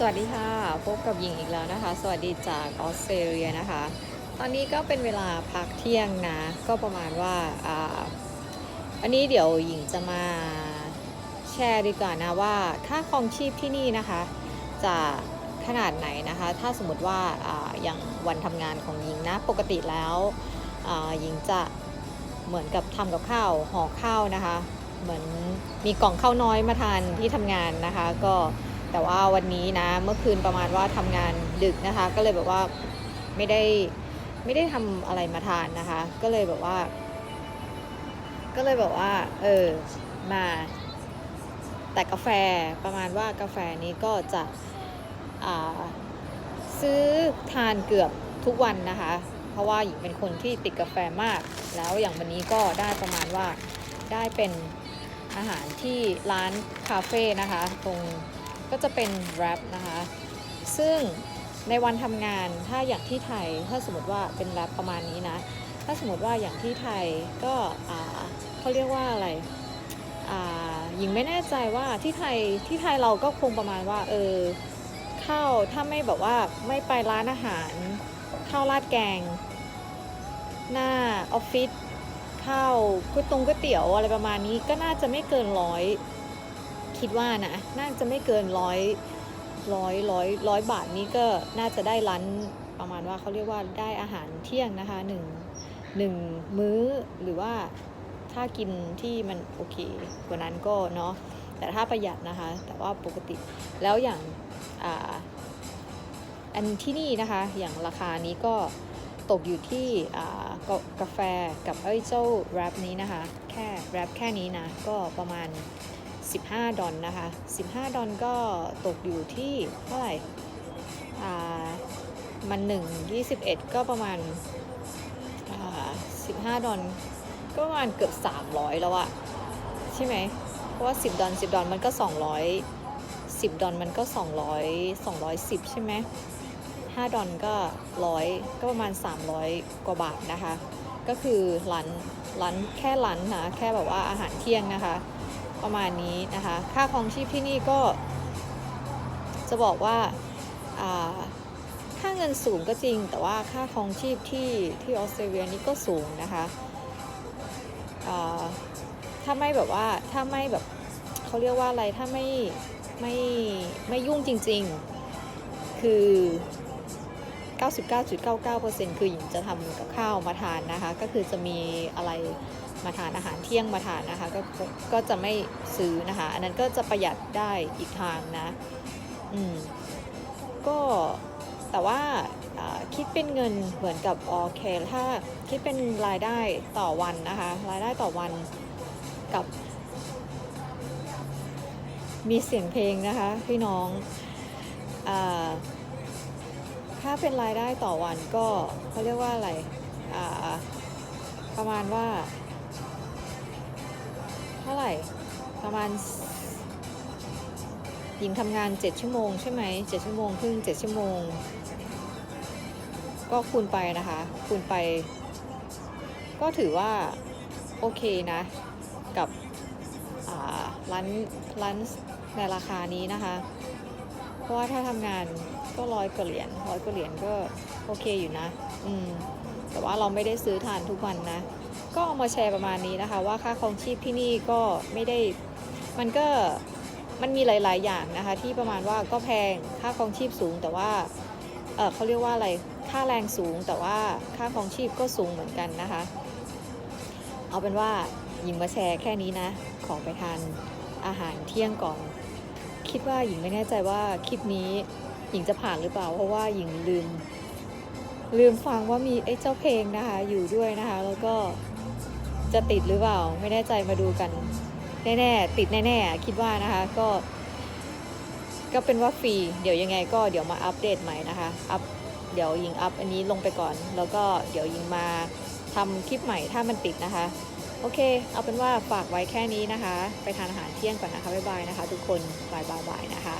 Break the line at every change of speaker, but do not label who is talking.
สวัสดีค่ะ พบกับหญิงอีกแล้วนะคะ สวัสดีจากออสเตรเลียนะคะ ตอนนี้ก็เป็นเวลาพักเที่ยงนะ ก็ประมาณว่าอ่าอันนี้เดี๋ยวหญิงจะมาแชร์ดีกว่านะว่าค่าครองชีพที่นี่นะคะ จะขนาดไหนนะคะ ถ้าสมมติว่าอาอย่างวันทำงานของหญิงนะ ปกติแล้วอ่าหญิงจะเหมือนกับทำกับข้าวห่อข้าวนะคะ เหมือนมีกล่องข้าวน้อยมาทานที่ทำงานนะคะ ก็ แต่ว่าวันนี้นะเมื่อคืนประมาณว่าทำงานดึกนะคะ ก็เลยแบบว่าไม่ได้ไม่ได้ทำอะไรมาทานนะคะ ก็เลยแบบว่า ก็เลยแบบว่า เออมาแต่กาแฟประมาณว่ากาแฟนี้ก็จะซื้อทานเกือบทุกวันนะคะ เพราะว่าหญิงเป็นคนที่ติดกาแฟมาก แล้วอย่างวันนี้ก็ได้ประมาณว่าได้เป็นอาหารที่ร้านคาเฟ่นะคะ ตรง ก็จะเป็นแรปนะคะ ซึ่งในวันทำงานถ้าอย่างที่ไทยถ้าสมมติว่าเป็นแรปประมาณนี้นะ ถ้าสมมติว่าอย่างที่ไทยก็เขาเรียกว่าอะไรหญิงไม่แน่ใจว่าที่ไทยที่ไทยเราก็คงประมาณว่าเออข้าวถ้าไม่แบบว่าไม่ไปร้านอาหารข้าวราดแกง หน้าออฟฟิศข้าวก๋วยตงก๋วยเตี๋ยวอะไรประมาณนี้ก็น่าจะไม่เกินร้อย คิดว่านะน่าจะไม่เกินร้อยร้อยร้อยร้อยบาทนี้ก็น่าจะได้ร้านประมาณว่าเขาเรียกว่าได้อาหารเที่ยงนะคะหนึ่งหนึ่งมื้อหรือว่าถ้ากินที่มันโอเคกว่านั้นก็เนาะแต่ถ้าประหยัดนะคะ แต่ว่าปกติแล้วอย่างอ่าอันที่นี่นะคะอย่างราคานี้ก็ตกอยู่ที่กากาแฟกับไอ้เจ้าแรปนี้นะคะ แค่แรปแค่นี้นะ ก็ประมาณ 15 ดอลนะคะ 15 ดอลก็ตกอยู่ที่เท่าไหร่ อ่า มัน 1 21 ก็ประมาณ อ่า 15 ดอลก็ประมาณเกือบ 300 แล้วอะใช่ไหม เพราะว่า 10 ดอล10 ดอลมันก็ 200 10 ดอลมันก็ 200 210 ใช่ไหม 5 ดอลก็ร้อยก็ประมาณ 300 กว่าบาทนะคะ ก็คือร้านร้านแค่ร้านนะ แค่แบบว่าอาหารเที่ยงนะคะ ประมาณนี้นะคะ ค่าครองชีพที่นี่ก็จะบอกว่าค่าเงินสูงก็จริง แต่ว่าค่าครองชีพที่ที่ออสเตรเลียนี่ก็สูงนะคะถ้าไม่แบบว่าถ้าไม่แบบเขาเรียกว่าอะไรถ้าไม่ไม่ไม่ยุ่งจริงๆ คือ 99.99%คือหญิงจะทำกับข้าวมาทานนะคะ ก็คือจะมีอะไร มาทานอาหารเที่ยงมาทานนะคะก็ก็จะไม่ซื้อนะคะ อันนั้นก็จะประหยัดได้อีกทางนะ อืม ก็แต่ว่าคิดเป็นเงินเหมือนกับโอเคถ้าคิดเป็นรายได้ต่อวันนะคะ รายได้ต่อวันกับ มีเสียงเพลงนะคะพี่น้องอถ้าเป็นรายได้ต่อวันก็เขาเรียกว่าอะไรประมาณว่า ท่าไหร่ ประมาณ หญิงทำงาน 7 ชั่วโมงใช่ไหม7ชั่วโมงครึ่ง7ชั่วโมง ก็คูณไปนะคะ คูณไป ก็ถือว่า โอเคนะ กับร้านร้านในราคานี้นะคะ เพราะว่าถ้าทำงานก็ร้อยกว่าเหรียญร้อยกว่าเหรียญก็โอเคอยู่นะ อืม แต่ว่าเราไม่ได้ซื้อทานทุกวันนะ ก็เอามาแชร์ประมาณนี้นะคะ ว่าค่าครองชีพที่นี่ก็ไม่ได้มันก็มันมีหลาย ๆ อย่างนะคะ ที่ประมาณว่าก็แพงค่าครองชีพสูง แต่ว่าเออเขาเรียกว่าอะไรค่าแรงสูง แต่ว่าค่าครองชีพก็สูงเหมือนกันนะคะ เอาเป็นว่าหญิงมาแชร์แค่นี้นะ ขอไปทานอาหารเที่ยงก่อน คิดว่าหญิงไม่แน่ใจว่าคลิปนี้หญิงจะผ่านหรือเปล่า เพราะว่าหญิงลืม ลืมฟังว่ามีไอ้เจ้าเพลงนะคะ อยู่ด้วยนะคะ แล้วก็จะติดหรือเปล่า ไม่แน่ใจมาดูกัน แน่ๆติดแน่ๆคิดว่านะคะ ก็ ก็เป็นว่าฟรี เดี๋ยวยังไงก็เดี๋ยวมาอัปเดตใหม่นะคะ อัปเดี๋ยวยิงอัพอันนี้ลงไปก่อน แล้วก็เดี๋ยวยิงมาทำคลิปใหม่ถ้ามันติดนะคะ โอเค เอาเป็นว่าฝากไว้แค่นี้นะคะ ไปทานอาหารเที่ยงก่อนนะคะบ๊ายบายนะคะ ทุกคนบายบายบายนะคะ